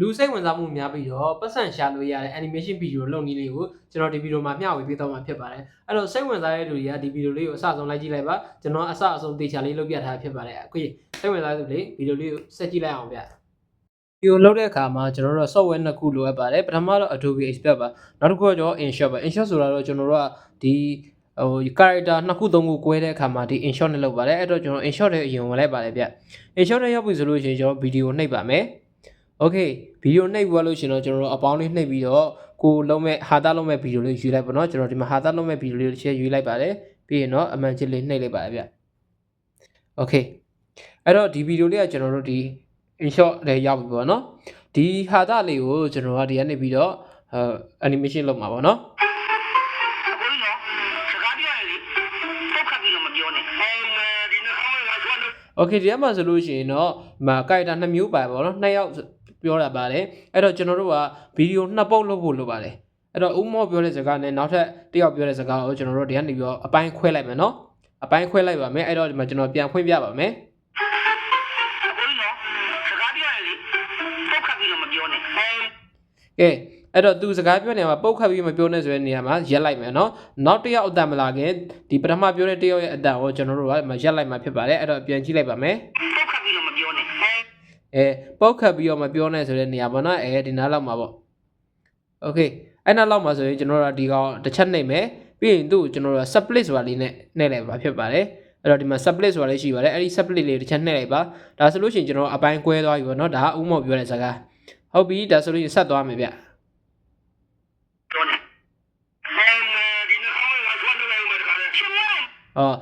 လူစိတ်ဝင်စားမှုများပြီးတော့ပတ်စံရှာလို့ရတဲ့ animation video လုပ်နည်းလေးကိုကျွန်တော်ဒီဗီဒီယိုမှာမျှဝေပေးသွားမှာဖြစ်ပါတယ်အဲ့တော့စိတ်ဝင်စားတဲ့လူတွေကဒီဗီဒီယိုလေးကိုအစအဆုံးလိုက်ကြည့်လိုက်ပါကျွန်တော်အစအဆုံးတေချာလေးလုပ်ပြထားဖြစ်ပါတယ်အခုစိတ်ဝင်စားတဲ့လူတွေဗီဒီယိုလေးကိုဆက်ကြည့်လိုက်အောင်ဗျဗီဒီယိုလုပ်တဲ့အခါမှာကျွန်တော်တို့ software နှစ်ခုလိုအပ်ပါတယ်ပထမတော့ Adobe Expert ပါနောက်တစ်ခုကကျတော့ InShot ပါ InShot ဆိုတာတော့ကျွန်တော်တို့ကဒီဟို character နှစ်ခုသုံးခု꿰တဲ့အခါမှာဒီ InShot နဲ့လုပ်ပါတယ်အဲ့တော့ကျွန်တော် InShot ရဲ့အရင်ဝင်လိုက်ပါတယ်ဗျ InShot နဲ့ရောက်ပြီဆိုလို့ရှိရင်ကျွန်တော်ဗီဒီယိုနှိပ်ပါမယ် Okay ဗီဒီယိုနှိပ်ပြီးလို့ရှိရင်တော့ကျွန်တော်တို့အပေါင်းလေးနှိပ်ပြီးတော့ကိုလုံးမဲ့ဟာသားလုံးမဲ့ဗီဒီယိုလေးယူလိုက်ပါတော့ကျွန်တော်ဒီမှာဟာသားလုံးမဲ့ဗီဒီယိုလေးတစ်ချက်ယူလိုက်ပါတယ်ပြီးရင်တော့အမှန်ချစ်လေးနှိပ်လိုက်ပါတယ်ဗျ Okay အဲ့တော့ဒီဗီဒီယိုလေးကကျွန်တော်တို့ဒီ InShot လေးရောက်ပြီပေါ့နော်ဒီဟာသားလေးကိုကျွန်တော်ကဒီကနေပြီးတော့အဲ animation လုပ်မှာပေါ့နော်အခုနော်စကားပြောရင်လေပုတ်ခတ်ပြီးတော့မပြောနဲ့အဲဒီနှခမ်းမကဆွမ်းလို့ Okay ဒီကမှာဆိုလို့ရှိရင်တော့မကိုက်တာနှစ်မျိုးပါပေါ့နော်နှစ်ယောက် ပြောတာပါတယ်အဲ့တော့ကျွန်တော်တို့ကဗီဒီယိုနှစ်ပုတ်လုပ်ဖို့လိုပါတယ်အဲ့တော့ဥမောပြောတဲ့စကားနဲ့နောက်ထပ်တစ်ယောက်ပြောတဲ့စကားကိုကျွန်တော်တို့ဒီကနေပြီးတော့အပိုင်းခွဲလိုက်မယ်နော်အပိုင်းခွဲလိုက်ပါမယ်အဲ့တော့ဒီမှာကျွန်တော်ပြန်ဖွင့်ပြပါမယ်အခုနော်စကားပြောရင်လေပုတ်ခတ်ပြီးတော့မပြောနဲ့အဲကဲအဲ့တော့သူစကားပြောနေမှာပုတ်ခတ်ပြီးမပြောနဲ့ဆိုတဲ့နေရာမှာရက်လိုက်မယ်နော်နောက်တစ်ယောက်အတန်မလာခင်ဒီပထမပြောတဲ့တစ်ယောက်ရဲ့အတန်ကိုကျွန်တော်တို့ကမရက်လိုက်မှာဖြစ်ပါတယ်အဲ့တော့ပြန်ကြည့်လိုက်ပါမယ် ပုတ်ခတ်ပြီးတော့မပြောနဲ့အဲ အဲပုတ်ခတ်ပြီးတော့မပြောနဲ့ဆိုတဲ့နေရာပေါ့နော်အဲဒီနားလောက်မှာပေါ့โอเคအဲ့နားလောက်မှာဆိုရင်ကျွန်တော်တို့ကဒီကောင်တစ်ချက်နှိပ်မယ်ပြီးရင်သူ့ကိုကျွန်တော်တို့က split ဆိုတာလေးနဲ့နှိပ်လိုက်ပါဖြစ်ပါတယ်အဲ့တော့ဒီမှာ split ဆိုတာလေးရှိပါတယ်အဲ့ဒီ split လေးတစ်ချက်နှိပ်လိုက်ပါဒါဆိုလို့ရှိရင်ကျွန်တော်အပိုင်းကွဲသွားပြီပေါ့နော်ဒါကဥမောပြောတဲ့စကားဟုတ်ပြီဒါဆိုလို့ရှိရင်ဆက်သွားမယ်ဗျ ပြောနဲ့အဲဒီနှခမ်းမကဆွမ်းလို့လိုက်ဦးမယ်တခါလဲရှင်မ ဟော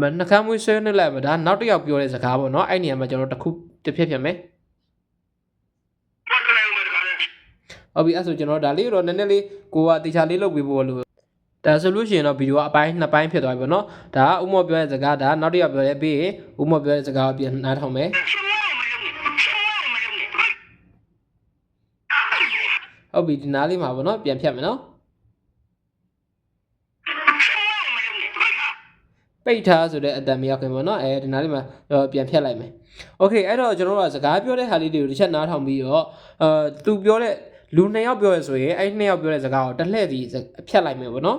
မနှကမ်းမွေးဆွဲနှိပ်လိုက်မှာဒါနောက်တစ်ယောက်ပြောတဲ့စကားပေါ့နော်အဲ့နေရာမှာကျွန်တော်တစ်ခုတစ်ဖြစ်ဖြစ်မယ် ဟုတ်ပြီအဲ့ဆိုကျွန်တော်ဒါလေးတော့နည်းနည်းလေးကိုကတေချာလေးလုပ်ပေးဖို့လို့ဒါဆိုလို့ရှိရင်တော့ဗီဒီယိုကအပိုင်းနှစ်ပိုင်းဖြစ်သွားပြီပေါ့နော်ဒါကဥမောပြောတဲ့စကားဒါကနောက်တစ်ယောက်ပြောတဲ့ပြီးရင်ဥမောပြောတဲ့စကားကိုပြန်နားထောင်မယ် ရှင်မမလုပ်နဲ့ရှင်မမလုပ်နဲ့ ဟုတ်ပြီဒီနားလေးမှာပေါ့နော်ပြန်ဖြတ်မယ်နော် ရှင်မမလုပ်နဲ့ ပိတ်ထားဆိုတဲ့အတန်မရောက်ခင်ပေါ့နော်အဲဒီနားလေးမှာတော့ပြန်ဖြတ်လိုက်မယ်โอเคအဲ့တော့ကျွန်တော်တို့ကစကားပြောတဲ့ဟာလေးတွေကိုတစ်ချက်နားထောင်ပြီးတော့အာသူပြောတဲ့ လူနှစ်ယောက်ပြောရဆိုရင်အဲ့နှစ်ယောက်ပြောတဲ့စကားကိုတစ်လှည့်စီဖြတ်လိုက်မယ်ပေါ့နော်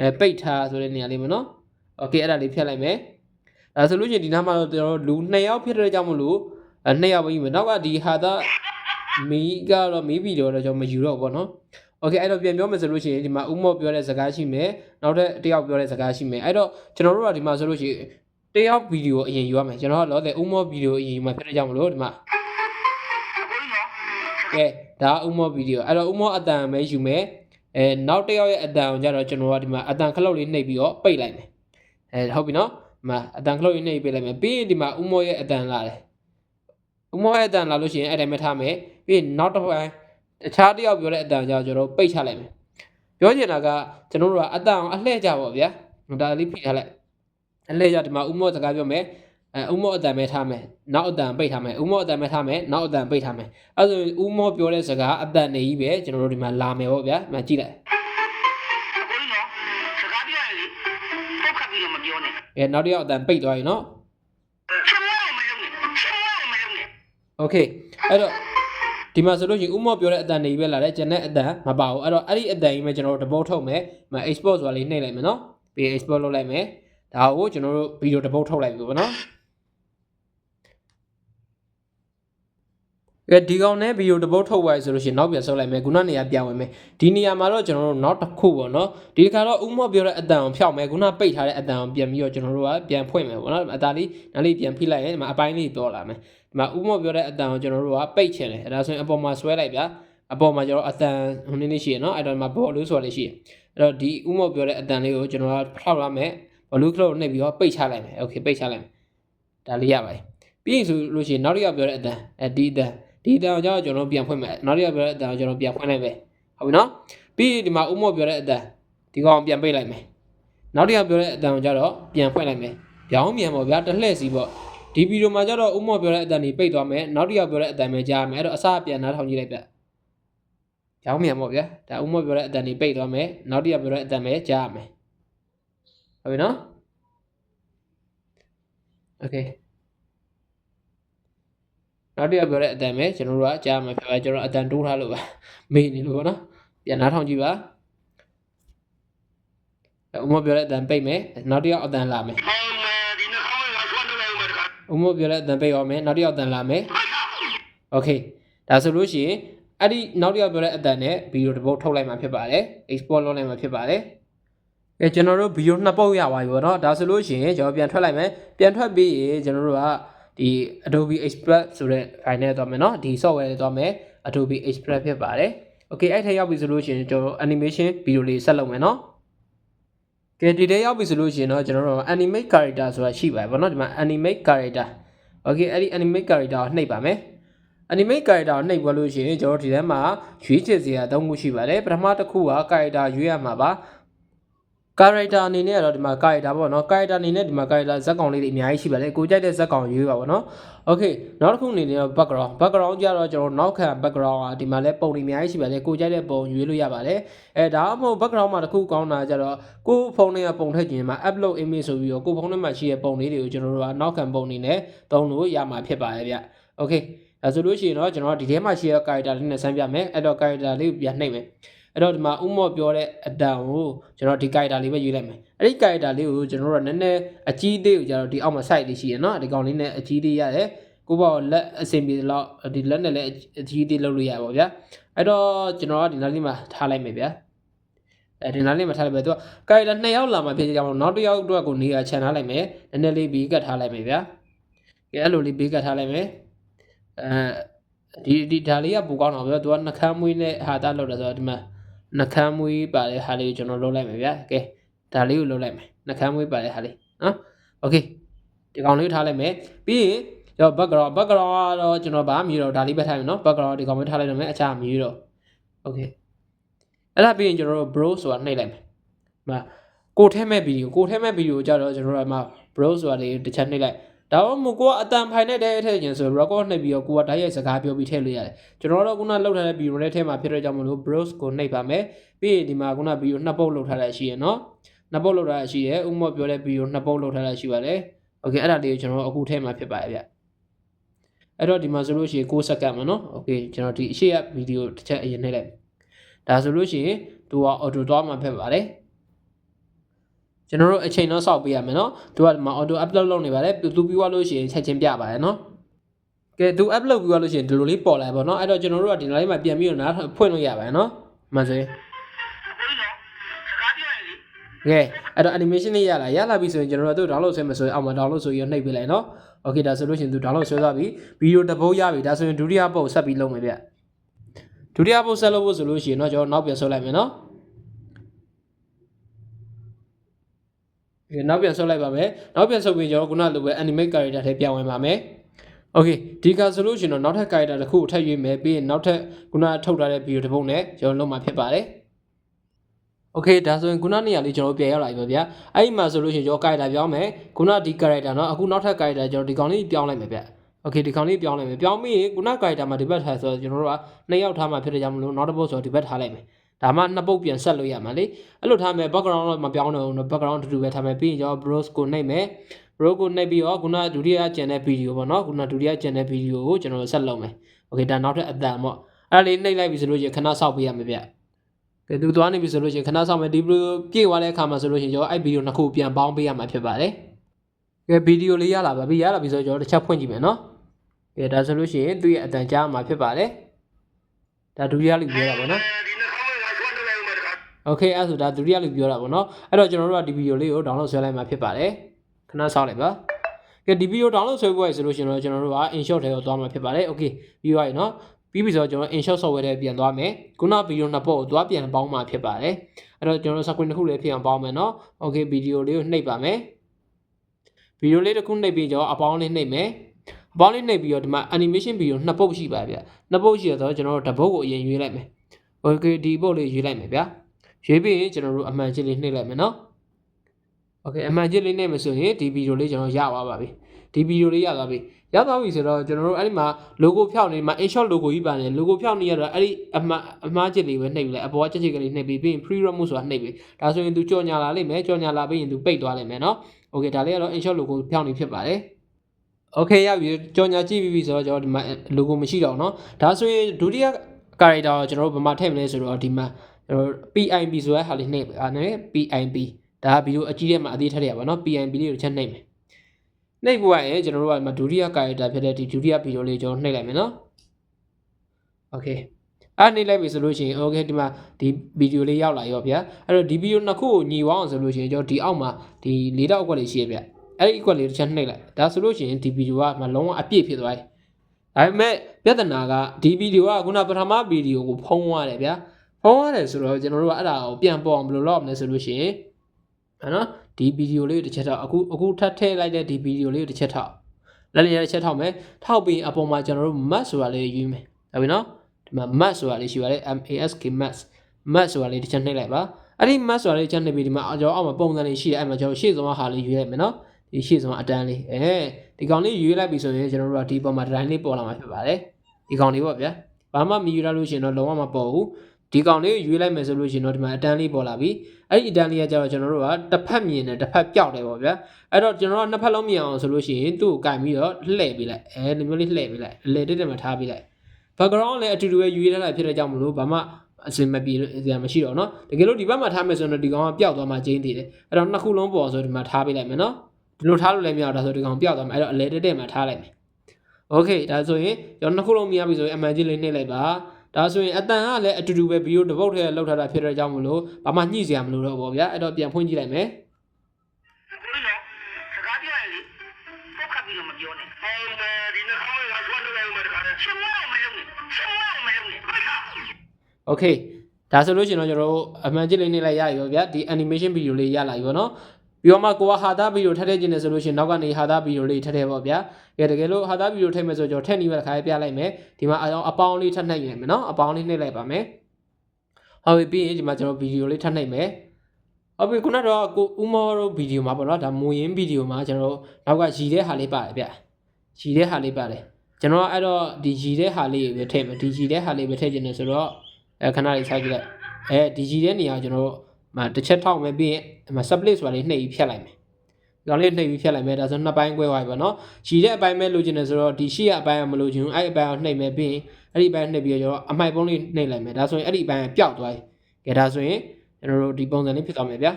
အဲပိတ်ထားဆိုတဲ့နေရာလေးပေါ့နော်โอเคအဲ့ဒါလေးဖြတ်လိုက်မယ်ဒါဆိုလို့ရှိရင်ဒီနားမှာတော့ကျွန်တော်တို့လူနှစ်ယောက်ဖြစ်တဲ့ကြောင့်မလို့အဲနှစ်ယောက်ပဲယူမယ်နောက်ကဒီဟာသားမီကတော့မီးဗီဒီယိုတော့ကျွန်တော်မယူတော့ဘူးပေါ့နော်โอเคအဲ့တော့ပြန်ပြောမယ်ဆိုလို့ရှိရင်ဒီမှာဥမော့ပြောတဲ့စကားရှိမယ်နောက်ထပ်တစ်ယောက်ပြောတဲ့စကားရှိမယ်အဲ့တော့ကျွန်တော်တို့ကဒီမှာဆိုလို့ရှိရင်တစ်ယောက်ဗီဒီယိုအရင်ယူရမယ်ကျွန်တော်ကတော့လေဥမော့ဗီဒီယိုအရင်ယူမှာဖြစ်တဲ့ကြောင့်မလို့ဒီမှာ အခုနော် ကဲဒါဥမော့ဗီဒီယိုအဲ့တော့ဥမော့အတန်ပဲယူမယ်အဲနောက်တစ်ယောက်ရဲ့အတန်ကိုကြတော့ကျွန်တော်ကဒီမှာအတန်ခလုတ်လေးနှိပ်ပြီးတော့ပိတ်လိုက်မယ်အဲဟုတ်ပြီနော်ဒီမှာအတန်ခလုတ်လေးနှိပ်ပိတ်လိုက်မယ်ပြီးရင်ဒီမှာဥမော့ရဲ့အတန်လာတယ်ဥမော့ရဲ့အတန်လာလို့ရှိရင်အဲ့တိုင်းပဲထားမယ်ပြီးရင်နောက်တစ်ပိုင်းတခြားတစ်ယောက်ပြောတဲ့အတန်ကြောင့်ကျွန်တော်ပိတ်ချလိုက်မယ်ပြောချင်တာကကျွန်တော်တို့ကအတန်အောင်အလှည့်ကြပါဗျာဒါလေးဖိထားလိုက်အလှည့်ကြဒီမှာဥမော့စကားပြောမယ် အဲဥမော့အတန်ပဲထားမယ်နောက်အတန်ပိတ်ထားမယ်ဥမော့အတန်ပဲထားမယ်နောက်အတန်ပိတ်ထားမယ်အဲဆိုရင်ဥမော့ပြောတဲ့စကားအတန်နေကြီးပဲကျွန်တော်တို့ဒီမှာလာမယ်ပေါ့ဗျာဒီမှာကြည့်လိုက် အခုနော်စကားပြောရင်လေပုတ်ခတ်ပြီးတော့မပြောနဲ့ အဲနောက်တစ်ယောက်အတန်ပိတ်သွားပြီနော် ရှင်မမလုပ်နဲ့ရှင်မမလုပ်နဲ့ โอเคအဲ့တော့ဒီမှာဆိုလို့ရှိရင်ဥမော့ပြောတဲ့အတန်နေကြီးပဲလာတယ်ကျန်တဲ့အတန်မပါဘူးအဲ့တော့အဲ့ဒီအတန်ကြီးပဲကျွန်တော်တို့တပုတ်ထုတ်မယ်မ export ဆိုတာလေးနှိပ်လိုက်မယ်နော်ပြီးရင် export လုပ်လိုက်မယ်ဒါကိုကျွန်တော်တို့ဗီဒီယိုတပုတ်ထုတ်လိုက်ပြီပေါ့နော် ကဲဒီကောင်နဲ့ဗီဒီယိုတပုတ်ထုတ်သွားပြီဆိုလို့ရှိရင်နောက်ပြန်ဆုပ်လိုက်မယ်ခုနနေရာပြန်ဝင်မယ်ဒီနေရာမှာတော့ကျွန်တော်တို့နောက်တစ်ခုပေါ့နော်ဒီတစ်ခါတော့ဥမော့ပြောတဲ့အတန်ကိုဖျောက်မယ်ခုနပိတ်ထားတဲ့အတန်ကိုပြန်ပြီးတော့ကျွန်တော်တို့ကပြန်ဖွင့်မယ်ပေါ့နော်အသားလေးနားလေးပြန်ဖိလိုက်ရင်ဒီမှာအပိုင်းလေးပေါ်လာမယ်ဒီမှာဥမော့ပြောတဲ့အတန်ကိုကျွန်တော်တို့ကပိတ်ချင်တယ်အဲဒါဆိုရင်အပေါ်မှာဆွဲလိုက်ဗျာအပေါ်မှာကျွန်တော်အတန်ဟိုနည်းလေးရှိရနော်အဲ့တော့ဒီမှာဘောလို့ဆိုတာလေးရှိရအဲ့တော့ဒီဥမော့ပြောတဲ့အတန်လေးကိုကျွန်တော်ကဖောက်ရမယ်ဘလူးကလို့နှိပ်ပြီးတော့ပိတ်ချလိုက်မယ်โอเคပိတ်ချလိုက်မယ်ဒါလေးရပါတယ်ပြီးရင်ဆိုလို့ရှိရင်နောက်တစ်ယောက်ပြောတဲ့အတန်အဲဒီအတန် ဒီအတန်ကိုကျတော့ကျွန်တော်ပြန်ဖွင့်မယ်နောက်တစ်ယောက်ပြောတဲ့အတန်ကိုကျွန်တော်ပြန်ဖွင့်လိုက်မယ်ဟုတ်ပြီနော်ပြီးဒီမှာဦးမော့ပြောတဲ့အတန်ဒီကောင်ပြန်ပိတ်လိုက်မယ်နောက်တစ်ယောက်ပြောတဲ့အတန်ကိုကျတော့ပြန်ဖွင့်လိုက်မယ်ပြောင်းမြန်ပေါ့ဗျာတလှည့်စီပေါ့ဒီဗီဒီယိုမှာကျတော့ဦးမော့ပြောတဲ့အတန်ကြီးပိတ်သွားမယ်နောက်တစ်ယောက်ပြောတဲ့အတန်ပဲကြားမယ်အဲ့တော့အစပြန်နားထောင်ကြည့်လိုက်ဗျပြောင်းမြန်ပေါ့ဗျာဒါဦးမော့ပြောတဲ့အတန်ကြီးပိတ်သွားမယ်နောက်တစ်ယောက်ပြောတဲ့အတန်ပဲကြားမယ်ဟုတ်ပြီနော် okay နောက်တစ်ယောက်ပြောတဲ့အတန်ပဲကျွန်တော်တို့ကကြားမှာဖြစ်ပါကျွန်တော်အတန်တိုးထားလို့ပါမေ့နေလို့ပေါ့နော်ပြန်နားထောင်ကြည့်ပါဥမပြောတဲ့အတန်ပိတ်မယ်နောက်တစ်ယောက်အတန်လာမယ် ဟောမယ်ဒီနှာခေါင်းကဆွမ်းတော့လိုက်ဦးမယ်တခါ ဥမပြောတဲ့အတန်ပိတ်ရောမယ်နောက်တစ်ယောက်အတန်လာမယ်โอเคဒါဆိုလို့ရှိရင်အဲ့ဒီနောက်တစ်ယောက်ပြောတဲ့အတန်နဲ့ဗီဒီယိုတစ်ပုတ်ထုတ်လိုက်မှာဖြစ်ပါတယ် export လုပ်လိုက်မှာဖြစ်ပါတယ်ကဲကျွန်တော်တို့ဗီဒီယိုနှစ်ပုတ်ရပါပြီပေါ့နော်ဒါဆိုလို့ရှိရင်ကျွန်တော်ပြန်ထွက်လိုက်မယ်ပြန်ထွက်ပြီးရင်ကျွန်တော်တို့က ဒီ Adobe Express ဆိုတဲ့ file နဲ့သွားမယ်เนาะဒီ software နဲ့သွားမယ် Adobe Express ဖြစ်ပါတယ်โอเคအဲ့ထက်ရောက်ပြီဆိုလို့ရှိရင်ကျွန်တော် animation video လေးဆက်လုပ်မယ်เนาะကဲဒီထဲရောက်ပြီဆိုလို့ရှိရင်တော့ကျွန်တော်တို့ animate character ဆိုတာရှိပါတယ်ဗောနော်ဒီမှာ animate character okay အဲ့ဒီ animate character ကိုနှိပ်ပါမယ် animate character ကိုနှိပ်ပွားလို့ရှိရင်ကျွန်တော်ဒီထဲမှာရွေးချယ်စရာ၃ခုရှိပါတယ်ပထမတစ်ခုက character ရွေးရမှာပါ character အနေနဲ့ကတော့ဒီမှာ character ပေါ့နော် character အနေနဲ့ဒီမှာ character ဇက်ကောင်လေးတွေအများကြီးရှိပါတယ်ကိုကြိုက်တဲ့ဇက်ကောင်ရွေးပါပေါ့နော် okay နောက်တစ်ခုအနေနဲ့တော့ background background ကြတော့ကျွန်တော်နောက်ခံ background ကဒီမှာလဲပုံတွေအများကြီးရှိပါတယ်ကိုကြိုက်တဲ့ပုံရွေးလို့ရပါတယ်အဲဒါမှမဟုတ် background မှာတစ်ခုကောင်းတာကြတော့ကိုဖုန်းထဲကပုံထည့်ခြင်းမှာ upload image ဆိုပြီးတော့ကိုဖုန်းထဲမှာရှိတဲ့ပုံလေးတွေကိုကျွန်တော်တို့ကနောက်ခံပုံနေနဲ့သုံးလို့ရမှာဖြစ်ပါတယ်ဗျ okay ဒါဆိုလို့ရှိရင်တော့ကျွန်တော်ကဒီထဲမှာရှိတဲ့ character လေးနဲ့ဆန်းပြမယ်အဲ့တော့ character လေးကိုပြန်နှိပ်မယ် အဲ့တော့ဒီမှာဥမော့ပြောတဲ့အတန်ကိုကျွန်တော်ဒီ character လေးပဲရွေးလိုက်မယ်အဲ့ဒီ character လေးကိုကျွန်တော်တို့ကနည်းနည်းအကြီးသေးကိုကျတော့ဒီအောက်မှာ site လေးရှိရနော်ဒီကောင်လေးနဲ့အကြီးသေးရတယ်ကိုပေါ့လက်အစင်ပြေတော့ဒီလက်နဲ့လည်းအကြီးသေးလုပ်လို့ရပါဗျာအဲ့တော့ကျွန်တော်ကဒီနားလေးမှာထားလိုက်မယ်ဗျာအဲဒီနားလေးမှာထားလိုက်ပဲသူက character 2ယောက်လာမှဖြစ်ကြအောင်နောက်တစ်ယောက်အတွက်ကိုနေရာချန်ထားလိုက်မယ်နည်းနည်းလေးဘီးကတ်ထားလိုက်မယ်ဗျာကဲအဲ့လိုလေးဘီးကတ်ထားလိုက်မယ်အဲဒီဒီဒါလေးကပူကောင်းတော့ဗျာသူကနှကမ်းမွေးနဲ့ဟာတာလောက်တာဆိုတော့ဒီမှာ နှကမ်းမွေးပါတဲ့ဟာလေးကိုကျွန်တော်လုပ်လိုက်မယ်ဗျာကဲဒါလေးကိုလုပ်လိုက်မယ်နှကမ်းမွေးပါတဲ့ဟာလေးနော်โอเคဒီကောင်လေးကိုထားလိုက်မယ်ပြီးရင်ရော background background ကတော့ကျွန်တော်ဗာမြည်တော့ဒါလေးပဲထားမယ်နော် background ဒီကောင်ပဲထားလိုက်တော့မယ်အခြားမြည်တော့โอเคအဲ့ဒါပြီးရင်ကျွန်တော်တို့ bro ဆိုတာနှိပ်လိုက်မယ်ဒီမှာကိုထဲမဲ့ဗီဒီယိုကိုထဲမဲ့ဗီဒီယိုကြတော့ကျွန်တော်တို့ကမှ bro ဆိုတာလေးတစ်ချက်နှိပ်လိုက် ဒါမှမဟုတ်ကိုကအတန်ဖိုင်နဲ့တဲ့ထည့်ခြင်းဆို record နှိပ်ပြီးတော့ကိုကတိုက်ရိုက်စကားပြောပြီးထည့်လို့ရတယ်ကျွန်တော်တို့ကခုနလောက်ထားတဲ့ video နဲ့ထဲမှာဖြစ်တဲ့ကြောင့်မလို့ browse ကိုနှိပ်ပါမယ်ပြီးရင်ဒီမှာခုန video နှစ်ပုတ်လောက်ထားတာရှိရယ်နော်နှစ်ပုတ်လောက်ထားတာရှိရယ်ဥမော့ပြောတဲ့ video နှစ်ပုတ်လောက်ထားတာရှိပါတယ် okay အဲ့ဒါလေးကိုကျွန်တော်အခုထဲမှာဖြစ်ပါတယ်ဗျအဲ့တော့ဒီမှာဆိုလို့ရှိရင်6စက္ကန့်မှာနော် okay ကျွန်တော်ဒီအရှိရ video တစ်ချက်အရင်နှိပ်လိုက်ဒါဆိုလို့ရှိရင်သူက auto သွားမှာဖြစ်ပါတယ် ကျွန်တော်တို့အချိန်တော့စောက်ပေးရမယ်နော်သူကဒီမှာ auto upload လုပ်နေပါတယ်သူပြီးသွားလို့ရှိရင်ချက်ချင်းပြပါတယ်နော်ကဲသူ upload ပြီးသွားလို့ရှိရင်ဒီလိုလေးပေါ်လာပါတော့အဲ့တော့ကျွန်တော်တို့ကဒီနေ့မှာပြန်ပြီးတော့နားဖွင့်လို့ရပါတယ်နော်မှန်စေဟုတ်နော်စကားပြောရင်လေကဲအဲ့တော့ animation လေးရလာရလာပြီဆိုရင်ကျွန်တော်တို့ download ဆွဲမယ်ဆိုရင်အောက်မှာ download ဆိုရင်နှိပ်ပေးလိုက်နော် okay ဒါဆိုလို့ရှိရင်သူ download ဆွဲသွားပြီဗီဒီယိုတစ်ပုတ်ရပြီဒါဆိုရင်ဒုတိယပုတ်ဆက်ပြီးလုပ်မယ်ဗျဒုတိယပုတ်ဆက်လုပ်ဖို့ဆိုလို့ရှိရင်တော့ကျွန်တော်နောက်ပြန်ဆွဲလိုက်မယ်နော် ဒီနောက်ပြန်ဆွဲလိုက်ပါမယ်နောက်ပြန်ဆွဲပြီးကျွန်တော်ခုနလိုပဲ animate character ထဲပြန်ဝင်ပါမယ် okay ဒီကဆိုလို့ရှိရင်တော့နောက်ထပ် character တစ်ခုကိုထပ်ရွေးမယ်ပြီးရင်နောက်ထပ်ခုနထုတ်ထားတဲ့ဗီဒီယိုတစ်ပုတ်နဲ့ကျွန်တော်လုပ်မှာဖြစ်ပါတယ် โอเคဒါဆိုရင်ခုနနေရာလေးကျွန်တော်ပြန်ရောက်လာပြီဗျာအဲ့ဒီမှာဆိုလို့ရှိရင်ကျွန်တော် character ပြောင်းမယ်ခုနဒီ character เนาะအခုနောက်ထပ် character ကျွန်တော်ဒီကောင်လေးပြောင်းလိုက်မယ်ဗျโอเคဒီကောင်လေးပြောင်းလိုက်မယ်ပြောင်းပြီးရင်ခုန character မှာဒီဘက်ထားဆိုတော့ကျွန်တော်တို့ကနှစ်ယောက်ထားမှဖြစ်တဲ့ကြောင့်မလို့နောက်တစ်ပုတ်ဆိုတော့ဒီဘက်ထားလိုက်မယ် ဒါမှနှစ်ပုတ်ပြန်ဆက်လို့ရမှာလေအဲ့လိုထားမယ် background တော့မပြောင်းတော့ဘူးနော် background တူတူပဲထားမယ်ပြီးရင်ကျွန်တော် browse ကိုနှိပ်မယ် browse ကိုနှိပ်ပြီးတော့ခုနဒုတိယကျန်တဲ့ video ပေါ့နော်ခုနဒုတိယကျန်တဲ့ video ကိုကျွန်တော်ဆက်လုပ်မယ် okay ဒါနောက်ထပ်အတန်ပေါ့အဲ့ဒါလေးနှိပ်လိုက်ပြီဆိုလို့ရှိရင်ခဏစောက်ပေးရမယ်ဗျကဲသူသွားနေပြီဆိုလို့ရှိရင်ခဏဆောင်မယ်ဒီဗီဒီယိုပြည့်သွားတဲ့အခါမှာဆိုလို့ရှိရင်ကျွန်တော်အဲ့ဗီဒီယိုနှစ်ခုပြန်ပေါင်းပေးရမှာဖြစ်ပါတယ်။ကဲဗီဒီယိုလေးရလာပါပြီရလာပြီဆိုတော့ကျွန်တော်တစ်ချက်ဖွင့်ကြည့်မယ်နော်။ကဲဒါဆိုလို့ရှိရင်သူ့ရဲ့အတန်ကြားမှာဖြစ်ပါတယ်။ဒါဒုတိယလေးပြရတာပေါ့နော်။ โอเคအဲ့ဆိုဒါဒုတိယလူပြောတာပေါ့နော်အဲ့တော့ကျွန်တော်တို့ကဒီဗီဒီယိုလေးကို download ဆွဲလိုက်မှာဖြစ်ပါတယ်ခဏစောင့်လိုက်ပါကဲဒီဗီဒီယို download ဆွဲဖို့ရဆိုလို့ရှိရင်တော့ကျွန်တော်တို့က InShot ထဲကိုသွားမှာဖြစ်ပါတယ်โอเคပြီးသွားပြီနော်ပြီးပြီဆိုတော့ကျွန်တော် InShot software ထဲပြန်သွားမယ်ခုနဗီဒီယိုနှစ်ပုတ်ကိုသွားပြန်ပေါင်းမှာဖြစ်ပါတယ်အဲ့တော့ကျွန်တော်တို့ screen တစ်ခုလေးဖြစ်အောင်ပေါင်းမယ်နော်โอเคဗီဒီယိုလေးကိုနှိပ်ပါမယ်ဗီဒီယိုလေးတစ်ခုနှိပ်ပြီးကျွန်တော်အပေါင်းလေးနှိပ်မယ်အပေါင်းလေးနှိပ်ပြီးတော့ဒီမှာ animation ဗီဒီယိုနှစ်ပုတ်ရှိပါဗျနှစ်ပုတ်ရှိတော့ကျွန်တော်တို့တစ်ပုတ်ကိုအရင်ရွေးလိုက်မယ်โอเคဒီပုတ်လေးရွေးလိုက်မယ်ဗျာ ရွေးပြီးရင်ကျွန်တော်တို့အမှန်ချင်းလေးနှိပ်လိုက်မယ်နော်โอเคအမှန်ချင်းလေးနှိပ်မယ်ဆိုရင်ဒီဗီဒီယိုလေးကျွန်တော်ရသွားပါပြီဒီဗီဒီယိုလေးရသွားပြီရသွားပြီဆိုတော့ကျွန်တော်တို့အဲ့ဒီမှာ logo ဖြောက်နေမှာ InShot logo ကြီးပါနေ logo ဖြောက်နေရတော့အဲ့ဒီအမှားအမှားချစ်လေးပဲနှိပ်ပြီးလိုက်အပေါ်ကချက်ချစ်ကလေးနှိပ်ပြီးပြီးရင် free remove ဆိုတာနှိပ်ပြီးဒါဆိုရင် तू ကြော်ညာလာလိမ့်မယ်ကြော်ညာလာပြီးရင် तू ပိတ်သွားလိမ့်မယ်เนาะ okay ဒါလေးကတော့ InShot logo ဖြောက်နေဖြစ်ပါတယ် โอเคရပြီကြော်ညာကြည့်ပြီးပြီဆိုတော့ကျွန်တော်ဒီမှာ logo မရှိတော့เนาะဒါဆိုရင်ဒုတိယ character ကိုကျွန်တော်တို့ဘယ်မှာထည့်မလဲဆိုတော့ဒီမှာ PIP ဆိုတဲ့ဟာလေးနှိပ်အားနဲ့ PIP ဒါကဗီဒီယိုအကြီးထဲမှာအသေးထက်ရပါတော့ PIP လေးကိုချက်နှိပ်မယ်နှိပ်ပွားရင်ကျွန်တော်တို့ကဒုတိယ character ဖြစ်တဲ့ဒီဒုတိယဗီဒီယိုလေးကျွန်တော်နှိပ်လိုက်မယ်နော် Okay အဲ့နေလိုက်ပြီဆိုလို့ရှိရင် okay ဒီမှာဒီဗီဒီယိုလေးရောက်လာရောဗျာအဲ့တော့ဒီဗီဒီယိုနှစ်ခုကိုညီပေါင်းအောင်ဆိုလို့ရှိရင်ကျွန်တော်ဒီအောက်မှာဒီ၄တောက်အကွက်လေးရှိရဗျအဲ့ဒီအကွက်လေးတစ်ချက်နှိပ်လိုက်ဒါဆိုလို့ရှိရင်ဒီဗီဒီယိုကမလုံးဝအပြည့်ဖြစ်သွားတယ်ဒါပေမဲ့ပြဿနာကဒီဗီဒီယိုကခုနပထမဗီဒီယိုကိုဖုံးသွားတယ်ဗျာ ဖုံးသွားတယ်ဆိုတော့ကျွန်တော်တို့ကအဲ့ဒါကိုပြန်ပေါ်အောင်ဘယ်လိုလုပ်မလဲဆိုလို့ရှိရင်ဟနော်ဒီဗီဒီယိုလေးကိုတစ်ချက်ထောက်အခုအခုထပ်ထည့်လိုက်တဲ့ဒီဗီဒီယိုလေးကိုတစ်ချက်ထောက်လက်လျက်တစ်ချက်ထောက်မယ်ထောက်ပြီးအပေါ်မှာကျွန်တော်တို့ mat ဆိုတာလေးယူမယ်ဒါပြီနော်ဒီမှာ mat ဆိုတာလေးရှိပါတယ် mask mat mat ဆိုတာလေးတစ်ချက်နှိပ်လိုက်ပါအဲ့ဒီ mat ဆိုတာလေးတစ်ချက်နှိပ်ပြီးဒီမှာကျွန်တော်အောက်မှာပုံစံလေးရှိတယ်အဲ့မှာကျွန်တော်ရှေ့ဆုံးကဟာလေးယူလိုက်မယ်နော်ဒီရှေ့ဆုံးအတန်းလေးအဲဒီကောင်လေးယူလိုက်ပြီဆိုရင်ကျွန်တော်တို့ကဒီပေါ်မှာ design လေးပေါ်လာမှာဖြစ်ပါတယ်ဒီကောင်လေးပေါ့ဗျာဘာမှမယူရလို့ရှိရင်တော့လုံးဝမပေါ်ဘူး ဒီကောင်လေးကိုယူလိုက်မယ်ဆိုလို့ရှိရင်တော့ဒီမှာအတန်းလေးပေါ်လာပြီအဲ့ဒီအတန်းလေးကကျတော့ကျွန်တော်တို့ကတစ်ဖက်မြင်တယ်တစ်ဖက်ပြောက်တယ်ပေါ့ဗျာအဲ့တော့ကျွန်တော်တို့ကနှစ်ဖက်လုံးမြင်အောင်ဆိုလို့ရှိရင်သူ့ကိုကင်ပြီးတော့လှည့်ပေးလိုက်အဲဒီမျိုးလေးလှည့်ပေးလိုက်လေတက်တက်မှာထားပေးလိုက် background လည်းအတူတူပဲယူရတာဖြစ်တဲ့ကြောင့်မလို့ဘာမှအစင်မပြေစရာမရှိတော့เนาะတကယ်လို့ဒီဘက်မှာထားမယ်ဆိုရင်တော့ဒီကောင်ကပျောက်သွားမှကျင်းသေးတယ်အဲ့တော့နှစ်ခုလုံးပေါ်ဆိုဒီမှာထားပေးလိုက်မယ်เนาะဒီလိုထားလို့လည်းမရတော့ဒါဆိုဒီကောင်ပျောက်သွားမယ်အဲ့တော့အလဲတက်တက်မှာထားလိုက်မယ်โอเคဒါဆိုရင်ကျွန်တော်နှစ်ခုလုံးမြင်ရပြီဆိုရင်အမှန်ကြီးလေးနှိပ်လိုက်ပါ ဒါဆိုရင်အတန်ကလည်းအတူတူပဲဗီဒီယိုတစ်ပုတ်ထဲလောက်ထားတာဖြစ်တဲ့ကြောင့်မလို့ဘာမှညှိစရာမလိုတော့ဘူးဗျာအဲ့တော့ပြန်ဖွင့်ကြည့်လိုက်မယ် ကိုလို့စကားပြောရင်လေပုတ်ခတ်ပြီးတော့မပြောနဲ့အဲဒီနှခေါင်းကဆွတ်လို့လည်းမတကားနဲ့ရှင်မမလုပ်နဲ့ရှင်မမလုပ်နဲ့ဟုတ်လား โอเคဒါဆိုလို့ရှိရင်တော့ကျွန်တော်တို့အမှန်ကြီးလေးနှိပ်လိုက်ရရောဗျာဒီ animation video လေးရလာပြီပေါ့နော် ပြီးတော့မှကိုကဟာသားဗီဒီယိုထည့်ထည့်ခြင်းနဲ့ဆိုလို့ရှိရင်နောက်ကနေဟာသားဗီဒီယိုလေးထည့်ထည့်ပေါ့ဗျာကဲတကယ်လို့ဟာသားဗီဒီယိုထည့်မယ်ဆိုကျွန်တော်ထည့်နေမဲ့တစ်ခါပြလိုက်မယ်ဒီမှာအအောင်အပေါင်းလေးထပ်နှိပ်နေမယ်နော်အပေါင်းလေးနှိပ်လိုက်ပါမယ်ဟုတ်ပြီပြီးရင်ဒီမှာကျွန်တော်ဗီဒီယိုလေးထပ်နှိပ်မယ်ဟုတ်ပြီခုနကတော့ကိုဦးမောတို့ဗီဒီယိုမှာပေါ့နော်ဒါမူရင်းဗီဒီယိုမှာကျွန်တော်တို့နောက်ကရည်တဲ့ဟာလေးပါတယ်ဗျရည်တဲ့ဟာလေးပါတယ်ကျွန်တော်ကအဲ့တော့ဒီရည်တဲ့ဟာလေးပဲထည့်မယ်ဒီရည်တဲ့ဟာလေးပဲထည့်ခြင်းနဲ့ဆိုတော့အဲခဏလေးစိုက်ကြည့်လိုက်အဲဒီရည်တဲ့နေရာကိုကျွန်တော်တို့ မတစ်ချက်ထောက်မယ်ပြီးရင်ဒီမှာ split ဆိုတာလေးနှိပ်ပြီးဖြတ်လိုက်မယ်ဒီကောင်လေးနှိပ်ပြီးဖြတ်လိုက်မယ်ဒါဆိုနှစ်ပိုင်း꿰သွားပြီပေါ့နော်ရည်တဲ့အပိုင်းပဲလိုချင်တယ်ဆိုတော့ဒီရှေ့ကအပိုင်းကမလိုချင်ဘူးအဲ့ဒီအပိုင်းကိုနှိပ်မယ်ပြီးရင်အဲ့ဒီအပိုင်းနှိပ်ပြီးတော့ကျွန်တော်အမိုက်ပုံးလေးနှိပ်လိုက်မယ်ဒါဆိုရင်အဲ့ဒီအပိုင်းကပျောက်သွားပြီကဲဒါဆိုရင်ကျွန်တော်တို့ဒီပုံစံလေးဖြစ်သွားမယ်ဗျာ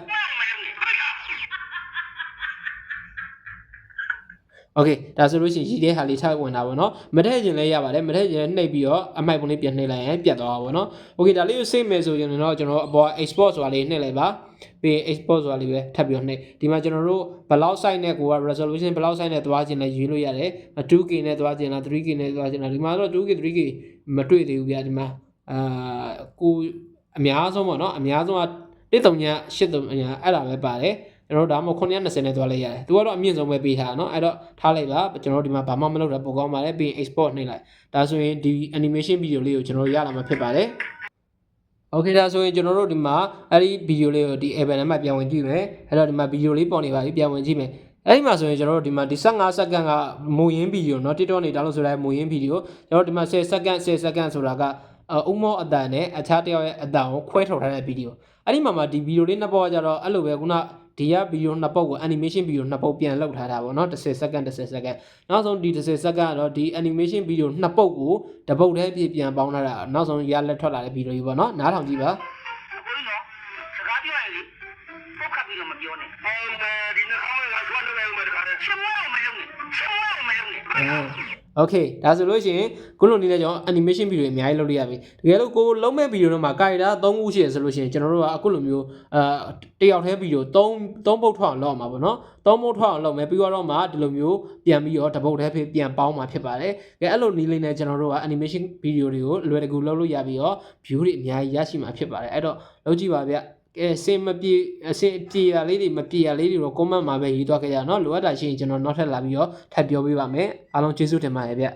โอเคဒါဆိုလို့ရှိရင်ရည်တဲ့ဟာလေးထားဝင်တာပေါ့နော်မထည့်ခြင်းလည်းရပါတယ်မထည့်ခြင်းလည်းနှိပ်ပြီးတော့အမိုက်ပုံလေးပြန်နှိပ်လိုက်ရင်ပြတ်သွားပါပေါ့နော်โอเคဒါလေးကိုစိတ်မယ်ဆိုရင်တော့ကျွန်တော်အပေါ် export ဆိုတာလေးနှိပ်လိုက်ပါပြီးရင် export ဆိုတာလေးပဲထပ်ပြီးတော့နှိပ်ဒီမှာကျွန်တော်တို့ဘယ်လောက် size နဲ့ကိုက resolution ဘယ်လောက် size နဲ့သွားခြင်းလဲရွေးလို့ရတယ် 2K နဲ့သွားခြင်းလား 3K နဲ့သွားခြင်းလားဒီမှာတော့ 2K 3K မတွေ့သေးဘူးဗျာဒီမှာအာကိုအများဆုံးပေါ့နော်အများဆုံးက1.3ည8.3ညအဲ့ဒါပဲပါတယ် ကျွန်တော်တို့ဒါမှမဟုတ်920နဲ့သွားလိုက်ရတယ်သူကတော့အမြင့်ဆုံးပဲပေးထားတာเนาะအဲ့တော့ထားလိုက်ပါကျွန်တော်တို့ဒီမှာဘာမှမလုပ်တာပိုကောင်းပါတယ်ပြီးရင် export နှိပ်လိုက်ဒါဆိုရင်ဒီ animation video လေးကိုကျွန်တော်တို့ရလာမှာဖြစ်ပါတယ်โอเคဒါဆိုရင်ကျွန်တော်တို့ဒီမှာအဲ့ဒီ video လေးကိုဒီ Evan ထဲမှာပြန်ဝင်ကြည့်မယ်အဲ့တော့ဒီမှာ video လေးပေါ်နေပါပြီပြန်ဝင်ကြည့်မယ်အဲ့ဒီမှာဆိုရင်ကျွန်တော်တို့ဒီမှာဒီ15စက္ကန့်ကမူရင်းဗီဒီယိုเนาะ TikTok နေဒါလို့ဆိုလိုက်မူရင်းဗီဒီယိုကျွန်တော်တို့ဒီမှာ10စက္ကန့်10စက္ကန့်ဆိုတာကအုံမောအတန်နဲ့အခြားတစ်ယောက်ရဲ့အတန်ကိုခွဲထုတ်ထားတဲ့ဗီဒီယိုအဲ့ဒီမှာမှာဒီဗီဒီယိုလေးနှစ်ပေါ်ကကြတော့အဲ့လိုပဲခုန ဒီကဗီဒီယိုနှစ်ပုတ်ကို animation ဗီဒီယိုနှစ်ပုတ်ပြန်လောက်ထားတာပေါ့နော်10စက္ကန့်10စက္ကန့်နောက်ဆုံးဒီ10စက္ကန့်ကတော့ဒီ animation ဗီဒီယိုနှစ်ပုတ်ကိုတစ်ပုတ်တည်းပြပြန်ပေါင်းထားတာနောက်ဆုံးရလက်ထွက်လာတဲ့ဗီဒီယိုကြီးပေါ့နော်နားထောင်ကြည့်ပါကိုလို့စကားပြောရင်လေပုတ်ခတ်ပြီးတော့မပြောနဲ့အဲဒီနှခေါင်းကဆွတ်လို့လည်းမတကားနဲ့ရှင်မမလုပ်နဲ့ရှင်မမလုပ်နဲ့ Okay ဒါဆိုလို့ရှိရင်ခုလိုနည်းနဲ့ကျွန်တော် animation video အများကြီးလုပ်လို့ရပြီတကယ်လို့ကိုလုံးမဲ့ video တွေမှာ character 3ခုရှိရဆိုလို့ရှိရင်ကျွန်တော်တို့ကအခုလိုမျိုးအာတယောက်တည်း video 3 3ပုတ်ထောက်အောင်လောက်မှာပေါ့နော်3ပုတ်ထောက်အောင်လောက်မယ်ပြီးတော့မှဒီလိုမျိုးပြန်ပြီးတော့တပုတ်တည်းပြန်ပေါင်းမှာဖြစ်ပါတယ်တကယ်အဲ့လိုနည်းလေးနဲ့ကျွန်တော်တို့က animation video တွေကိုလွယ်တကူလုပ်လို့ရပြီးတော့ view တွေအများကြီးရရှိမှာဖြစ်ပါတယ်အဲ့တော့လုပ်ကြည့်ပါဗျ ကဲစင်မပြေအစင်ပြေရလေးတွေမပြေရလေးတွေတော့ comment မှာပဲရေးသွားခဲ့ကြနော်လိုအပ်တာရှိရင်ကျွန်တော်နောက်ထပ်လာပြီးတော့ထပ်ပြောပေးပါမယ်အားလုံးကျေးဇူးတင်ပါတယ်ဗျ